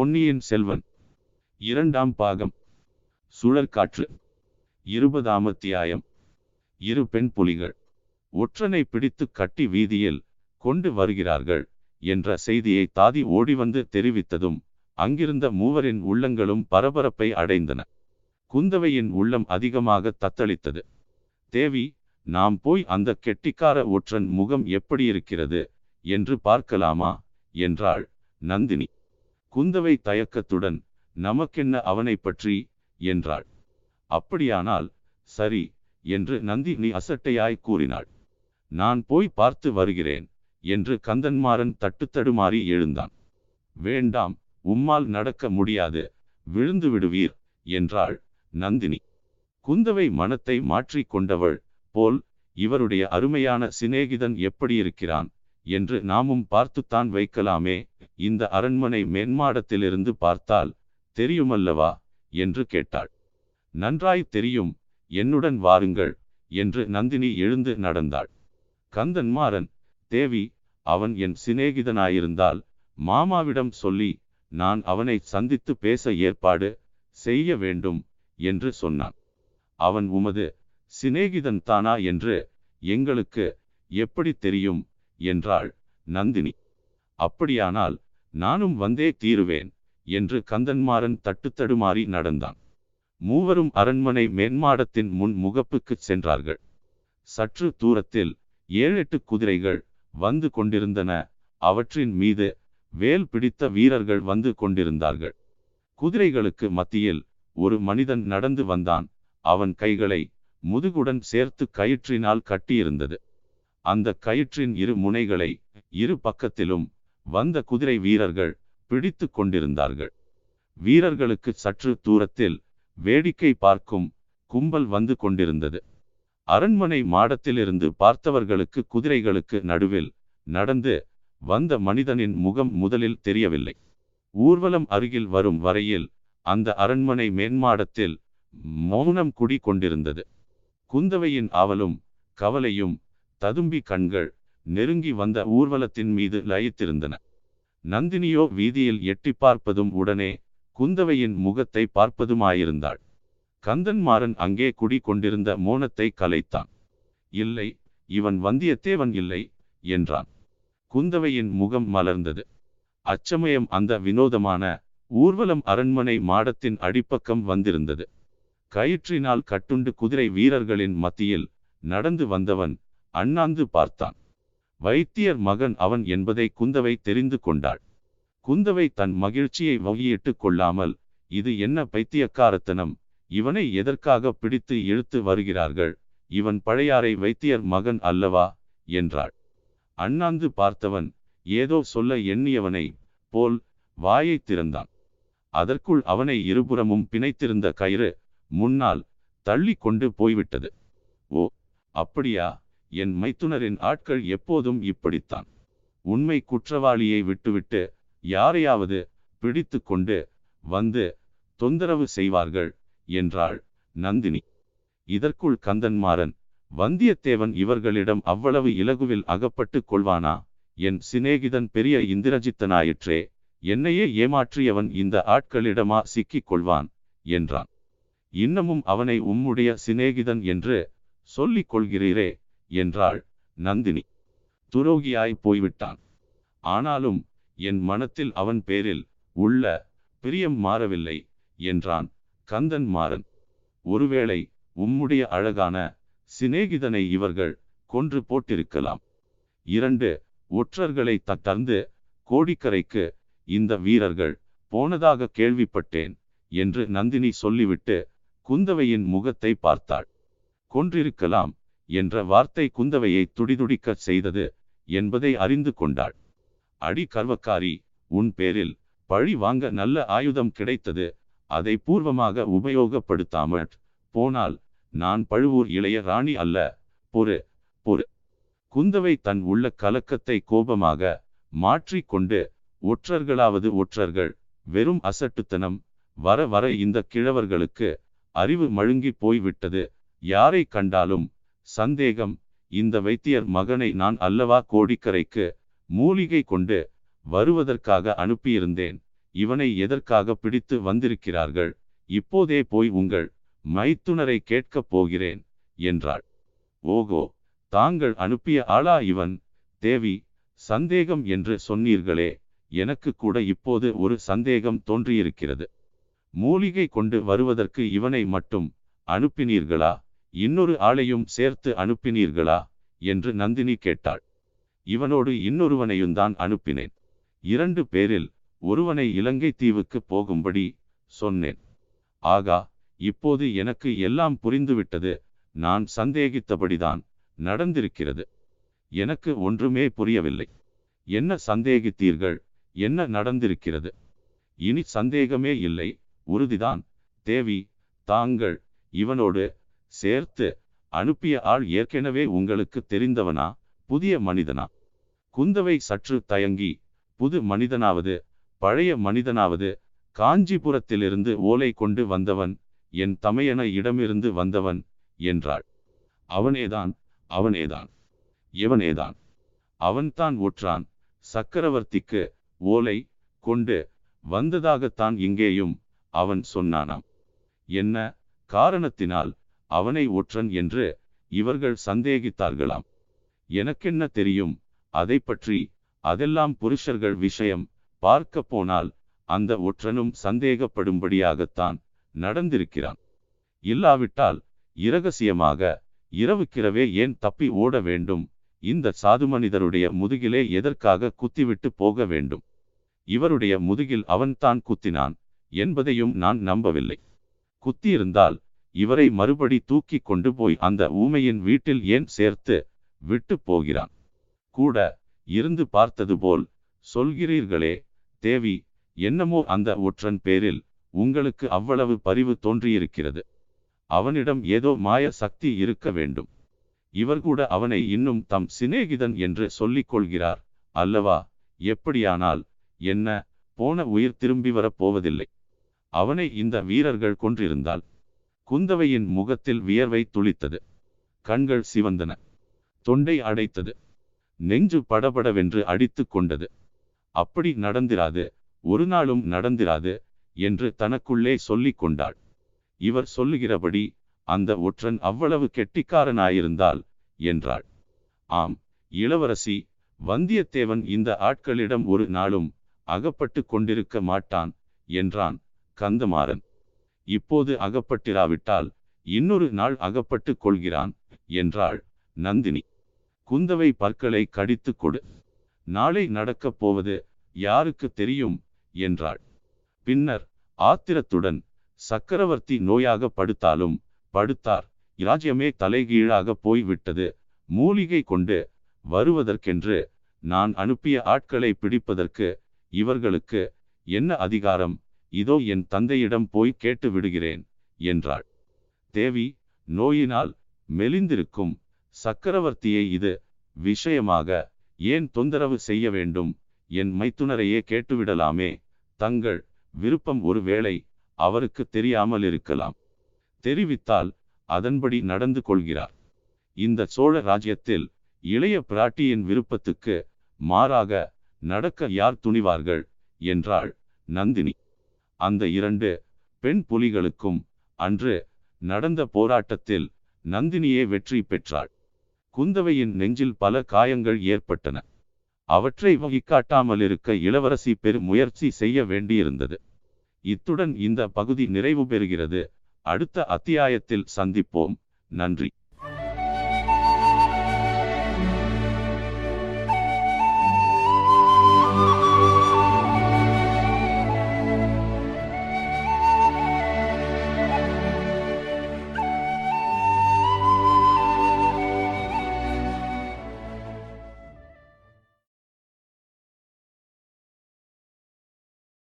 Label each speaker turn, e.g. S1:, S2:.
S1: பொன்னியின் செல்வன். இரண்டாம் பாகம். சுழற்காற்று. இருபதாம் அத்தியாயம். இரு பெண் புலிகள். ஒற்றனை பிடித்து கட்டி வீதியில் கொண்டு வருகிறார்கள் என்ற செய்தியை தாதி ஓடிவந்து தெரிவித்ததும் அங்கிருந்த மூவரின் உள்ளங்களும் பரபரப்பை அடைந்தன. குந்தவையின் உள்ளம் அதிகமாக தத்தளித்தது. தேவி நாம் போய் அந்த கெட்டிக்கார ஒற்றன் முகம் எப்படி இருக்கிறது? என்று பார்க்கலாமா? என்றாள் நந்தினி. குந்தவை தயக்கத்துடன் நமக்கென்ன அவனை பற்றி? என்றாள். அப்படியானால் சரி என்று நந்தினி அசட்டையாய் கூறினாள். நான் போய் பார்த்து வருகிறேன் என்று கந்தன்மாறன் தட்டுத்தடுமாறி எழுந்தான். வேண்டாம் உம்மால் நடக்க முடியாது விழுந்து விடுவீர் என்றாள் நந்தினி. குந்தவை மனத்தை மாற்றிக் கொண்டவள் போல் இவருடைய அருமையான சிநேகிதன் எப்படி இருக்கிறான்? என்று நாமும் பார்த்துத்தான் வைக்கலாமே. இந்த அரண்மனை மேன்மாடத்திலிருந்து பார்த்தால் தெரியுமல்லவா? என்று கேட்டாள். நன்றாய் தெரியும் என்னுடன் வாருங்கள் என்று நந்தினி எழுந்து நடந்தாள். கந்தன்மாறன் தேவி அவன் என் சிநேகிதனாயிருந்தால் மாமாவிடம் சொல்லி நான் அவனை சந்தித்து பேச ஏற்பாடு செய்ய வேண்டும் என்று சொன்னான். அவன் உமது சிநேகிதன் தானா என்று எங்களுக்கு எப்படி தெரியும்? என்றாள் நந்தினி. அப்படியானால் நானும் வந்தே தீருவேன் என்று கந்தன்மாறன் தட்டுத்தடுமாறி நடந்தான். மூவரும் அரண்மனை மேன்மாடத்தின் முன் முகப்புக்குச் சென்றார்கள். சற்று தூரத்தில் ஏழெட்டு குதிரைகள் வந்து கொண்டிருந்தன. அவற்றின் மீது வேல் பிடித்த வீரர்கள் வந்து கொண்டிருந்தார்கள். குதிரைகளுக்கு மத்தியில் ஒரு மனிதன் நடந்து வந்தான். அவன் கைகளை முதுகுடன் சேர்த்து கயிற்றினால் கட்டியிருந்தது. அந்த கயிற்றின் இரு முனைகளை இரு பக்கத்திலும் வந்த குதிரை வீரர்கள் பிடித்து கொண்டிருந்தார்கள். வீரர்களுக்கு சற்று தூரத்தில் வேடிக்கை பார்க்கும் கும்பல் வந்து கொண்டிருந்தது. அரண்மனை மாடத்திலிருந்து பார்த்தவர்களுக்கு குதிரைகளுக்கு நடுவில் நடந்து வந்த மனிதனின் முகம் முதலில் தெரியவில்லை. ஊர்வலம் அருகில் வரும் வரையில் அந்த அரண்மனை மேன்மாடத்தில் மௌனம் குடி கொண்டிருந்தது குந்தவையின் ஆவலும் கவலையும் ததும்பி கண்கள் நெருங்கி வந்த ஊர்வலத்தின் மீது லயித்திருந்தன. நந்தினியோ வீதியில் எட்டி பார்ப்பதும் உடனே குந்தவையின் முகத்தை பார்ப்பதுமாயிருந்தாள். கந்தன்மாறன் அங்கே குடி கொண்டிருந்த மோனத்தை கலைத்தான். இல்லை இவன் வந்தியத்தேவன் இல்லை என்றான். குந்தவையின் முகம் மலர்ந்தது. அச்சமயம் அந்த வினோதமான ஊர்வலம் அரண்மனை மாடத்தின் அடிப்பக்கம் வந்திருந்தது. கயிற்றினால் கட்டுண்டு குதிரை வீரர்களின் மத்தியில் நடந்து வந்தவன் அண்ணாந்து பார்த்தான். வைத்தியர் மகன் அவன் என்பதை குந்தவை தெரிந்து கொண்டாள். குந்தவை தன் மகிழ்ச்சியை வகியிட்டு கொள்ளாமல் இது என்ன பைத்தியக்காரத்தனம் இவனை எதற்காக பிடித்து இழுத்து வருகிறார்கள் இவன் பழையாறை வைத்தியர் மகன் அல்லவா என்றாள். அண்ணாந்து பார்த்தவன் ஏதோ சொல்ல எண்ணியவனை போல் வாயை திறந்தான். அதற்குள் அவனை இருபுறமும் பிணைத்திருந்த கயிறு முன்னால் தள்ளி கொண்டு போய்விட்டது. ஓ அப்படியா என் மைத்துனரின் ஆட்கள் எப்போதும் இப்படித்தான். உண்மை குற்றவாளியை விட்டுவிட்டு யாரையாவது பிடித்து கொண்டு வந்து தொந்தரவு செய்வார்கள் என்றாள் நந்தினி. இதற்குள் கந்தன்மாறன் வந்தியத்தேவன் இவர்களிடம் அவ்வளவு இலகுவில் அகப்பட்டு கொள்வானா? என் சிநேகிதன் பெரிய இந்திரஜித்தனாயிற்றே என்னையே ஏமாற்றியவன் இந்த ஆட்களிடமா சிக்கிக் கொள்வான்? என்றான். இன்னமும் அவனை உம்முடைய சிநேகிதன் என்று சொல்லிக் கொள்கிறீரே என்றாள் நந்தினி. துரோகியாய் போய்விட்டான். ஆனாலும் என் மனத்தில் அவன் பேரில் உள்ள பிரியம் மாறவில்லை என்றான் கந்தன் மாறன். ஒருவேளை உம்முடைய அழகான சிநேகிதனை இவர்கள் கொன்று போட்டிருக்கலாம். இரண்டு ஒற்றர்களை தட்டர்ந்து கோடிக்கரைக்கு இந்த வீரர்கள் போனதாக கேள்விப்பட்டேன் என்று நந்தினி சொல்லிவிட்டு குந்தவையின் முகத்தை பார்த்தாள். கொன்றிருக்கலாம் என்ற வார்த்தை குந்தவையை துடிதுடிக்கச் செய்தது என்பதை அறிந்து கொண்டாள். அடி கர்வக்காரி உன் பேரில் பழி வாங்க நல்ல ஆயுதம் கிடைத்தது அதை பூர்வமாக உபயோகப்படுத்தாமல் போனால் நான் பழுவூர் இளைய ராணி அல்ல. பொறு பொறு. குந்தவை தன் உள்ள கலக்கத்தை கோபமாக மாற்றிக்கொண்டு ஒற்றர்களாவது ஒற்றர்கள் வெறும் அசட்டுத்தனம் வர வர இந்த கிழவர்களுக்கு அறிவு மழுங்கி போய்விட்டது. யாரை கண்டாலும் சந்தேகம் இந்த வைத்தியர் மகனை நான் அல்லவா கோடிக்கரைக்கு மூலிகை கொண்டு வருவதற்காக அனுப்பியிருந்தேன் இவனை எதற்காக பிடித்து வந்திருக்கிறார்கள் இப்போதே போய் உங்கள் மைத்துனரை கேட்கப் போகிறேன் என்றாள். ஓகோ தாங்கள் அனுப்பிய ஆளா இவன் தேவி சந்தேகம் என்று சொன்னீர்களே எனக்கு கூட இப்போது ஒரு சந்தேகம் தோன்றியிருக்கிறது. மூலிகை கொண்டு வருவதற்கு இவனை மட்டும் அனுப்பினீர்களா? இன்னொரு ஆளையும் சேர்த்து அனுப்பினீர்களா? என்று நந்தினி கேட்டாள். இவனோடு இன்னொருவனையும் தான் அனுப்பினேன். இரண்டு பேரில் ஒருவனை இலங்கை தீவுக்கு போகும்படி சொன்னேன். ஆகா இப்போது எனக்கு எல்லாம் புரிந்துவிட்டது. நான் சந்தேகித்தபடிதான் நடந்திருக்கிறது. எனக்கு ஒன்றுமே புரியவில்லை. என்ன சந்தேகித்தீர்கள்? என்ன நடந்திருக்கிறது? இனி சந்தேகமே இல்லை. உறுதிதான். தேவி தாங்கள் இவனோடு சேர்த்து அனுப்பிய ஆள் ஏற்கனவே உங்களுக்கு தெரிந்தவனா? புதிய மனிதனா? குந்தவை சற்று தயங்கி புது மனிதனாவது பழைய மனிதனாவது காஞ்சிபுரத்திலிருந்து ஓலை கொண்டு வந்தவன் என் தமையன இடமிருந்து வந்தவன் என்றாள். அவனேதான் அவனேதான் எவனேதான் அவன்தான் ஒற்றான் சக்கரவர்த்திக்கு ஓலை கொண்டு வந்ததாகத்தான் இங்கேயும் அவன் சொன்னானாம். என்ன காரணத்தினால் அவனை ஒற்றன் என்று இவர்கள் சந்தேகித்தார்களாம். எனக்கென்ன தெரியும்? அதை பற்றி அதெல்லாம் புருஷர்கள் விஷயம். பார்க்க போனால் அந்த ஒற்றனும் சந்தேகப்படும்படியாகத்தான் நடந்திருக்கிறான். இல்லாவிட்டால் இரகசியமாக இரவுக்கிரவே ஏன் தப்பி ஓட வேண்டும்? இந்த சாது மனிதருடைய முதுகிலே எதற்காக குத்திவிட்டு போக வேண்டும்? இவருடைய முதுகில் அவன்தான் குத்தினான் என்பதையும் நான் நம்பவில்லை. குத்தியிருந்தால் இவரை மறுபடி தூக்கி கொண்டு போய் அந்த ஊமையின் வீட்டில் ஏன் சேர்த்து விட்டு போகிறான்? கூட இருந்து பார்த்தது போல் சொல்கிறீர்களே தேவி என்னமோ அந்த ஒற்றன் பேரில் உங்களுக்கு அவ்வளவு பரிவு தோன்றியிருக்கிறது. அவனிடம் ஏதோ மாய சக்தி இருக்க வேண்டும். இவர் கூட அவனை இன்னும் தம் சிநேகிதன் என்று சொல்லிக் கொள்கிறார் அல்லவா? எப்படியானால் என்ன போன உயிர் திரும்பி வரப் போவதில்லை. அவனை இந்த வீரர்கள் கொன்றிருந்தால் குந்தவையின் முகத்தில் வியர்வை துளித்தது. கண்கள் சிவந்தன. தொண்டை அடைத்தது. நெஞ்சு படபடவென்று அடித்து கொண்டது. அப்படி நடந்திராது. ஒரு நாளும் நடந்திராது என்று தனக்குள்ளே சொல்லிக் கொண்டாள். இவர் சொல்லுகிறபடி அந்த ஒற்றன் அவ்வளவு கெட்டிக்காரனாயிருந்தால் என்றாள். ஆம் இளவரசி வந்தியத்தேவன் இந்த ஆட்களிடம் ஒரு நாளும் அகப்பட்டு கொண்டிருக்க மாட்டான் என்றான் கந்தமாறன். இப்போது அகப்பட்டிராவிட்டால் இன்னொரு நாள் அகப்பட்டு கொள்கிறான் என்றாள் நந்தினி. குந்தவை பற்களை கடித்து கொடு. நாளை நடக்கப் போவது யாருக்கு தெரியும் என்றாள். பின்னர் ஆத்திரத்துடன் சக்கரவர்த்தி நோயாக படுத்தாலும் படுத்தார். இராஜ்யமே தலைகீழாக போய்விட்டது. மூலிகை கொண்டு வருவதற்கென்று நான் அனுப்பிய ஆட்களை பிடிப்பதற்கு இவர்களுக்கு என்ன அதிகாரம்? இதோ என் தந்தையிடம் போய் கேட்டு விடுகிறேன் என்றாள். தேவி நோயினால் மெலிந்திருக்கும் சக்கரவர்த்தியை இது விஷயமாக ஏன் தொந்தரவு செய்ய வேண்டும்? என் மைத்துனரையே கேட்டுவிடலாமே. தங்கள் விருப்பம் ஒருவேளை அவருக்கு தெரியாமல் இருக்கலாம். தெரிவித்தால் அதன்படி நடந்து கொள்கிறார். இந்த சோழ ராஜ்யத்தில் இளைய பிராட்டியின் விருப்பத்துக்கு மாறாக நடக்க யார் துணிவார்கள்? என்றாள் நந்தினி. அந்த இரண்டு பெண் புலிகளுக்கும் அன்று நடந்த போராட்டத்தில் நந்தினியே வெற்றி பெற்றாள். குந்தவையின் நெஞ்சில் பல காயங்கள் ஏற்பட்டன. அவற்றை வகிக்காட்டாமல் இருக்க இளவரசி பெரு முயற்சி செய்ய வேண்டியிருந்தது. இத்துடன் இந்த பகுதி நிறைவு பெறுகிறது. அடுத்த அத்தியாயத்தில் சந்திப்போம். நன்றி.